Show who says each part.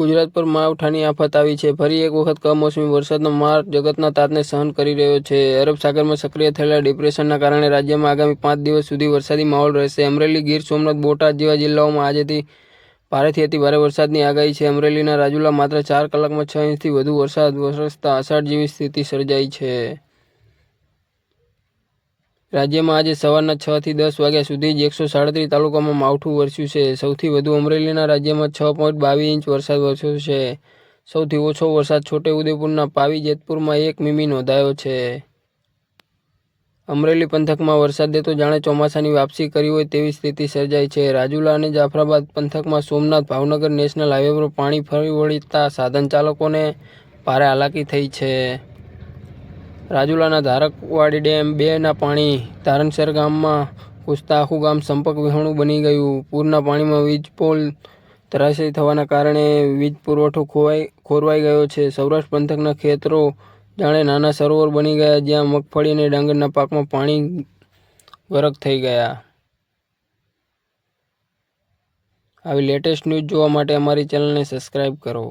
Speaker 1: ગુજરાત પર માવઠાની આફત આવી છે. ફરી એક વખત કમોસમી વરસાદનો માર જગતના તાતને સહન કરી રહ્યો છે. અરબ સાગરમાં સક્રિય થયેલા ડિપ્રેશનના કારણે રાજ્યમાં આગામી પાંચ દિવસ સુધી વરસાદી માહોલ રહેશે. અમરેલી, ગીર, સોમનાથ, બોટાદ જેવા જિલ્લાઓમાં આજેથી ભારેથી અતિ ભારે વરસાદની આગાહી છે. અમરેલીના રાજુલા માત્ર ચાર કલાકમાં છ ઇંચથી વધુ વરસાદ વરસતા અષાઢ જેવી સ્થિતિ સર્જાઈ છે. રાજ્યમાં આજે સવારના છ થી દસ વાગ્યા સુધી જ એકસો સાડત્રીસ તાલુકામાં માવઠું વરસ્યું છે. સૌથી વધુ અમરેલીના રાજ્યમાં છ પોઈન્ટ બાવીસ ઇંચ વરસાદ વરસ્યો છે. સૌથી ઓછો વરસાદ છોટે ઉદેપુરના પાવી જેતપુરમાં એક મીમી નોંધાયો છે. અમરેલી પંથકમાં વરસાદે તો જાણે ચોમાસાની વાપસી કરી હોય તેવી સ્થિતિ સર્જાઈ છે. રાજુલા અને જાફરાબાદ પંથકમાં સોમનાથ ભાવનગર નેશનલ હાઈવે પર પાણી ફરી વળતા સાધન ચાલકોને ભારે હાલાકી થઈ છે. રાજુલાના ધારકવાડી ડેમ બેના પાણી ધારણસર ગામમાં ઘૂસતા આખું ગામ સંપર્ક વિહોણું બની ગયું. પૂરના પાણીમાં વીજ પોલ ધરાશયી થવાના કારણે વીજ પુરવઠો ખોવાઈ, ખોરવાઈ ગયો છે. સૌરાષ્ટ્ર પંથકના ખેતરો જાણે નાના સરોવર બની ગયા, જ્યાં મગફળી અને ડાંગરના પાકમાં પાણી ગરક થઈ ગયા. આવી લેટેસ્ટ ન્યૂઝ જોવા માટે અમારી ચેનલને સબસ્ક્રાઈબ કરો.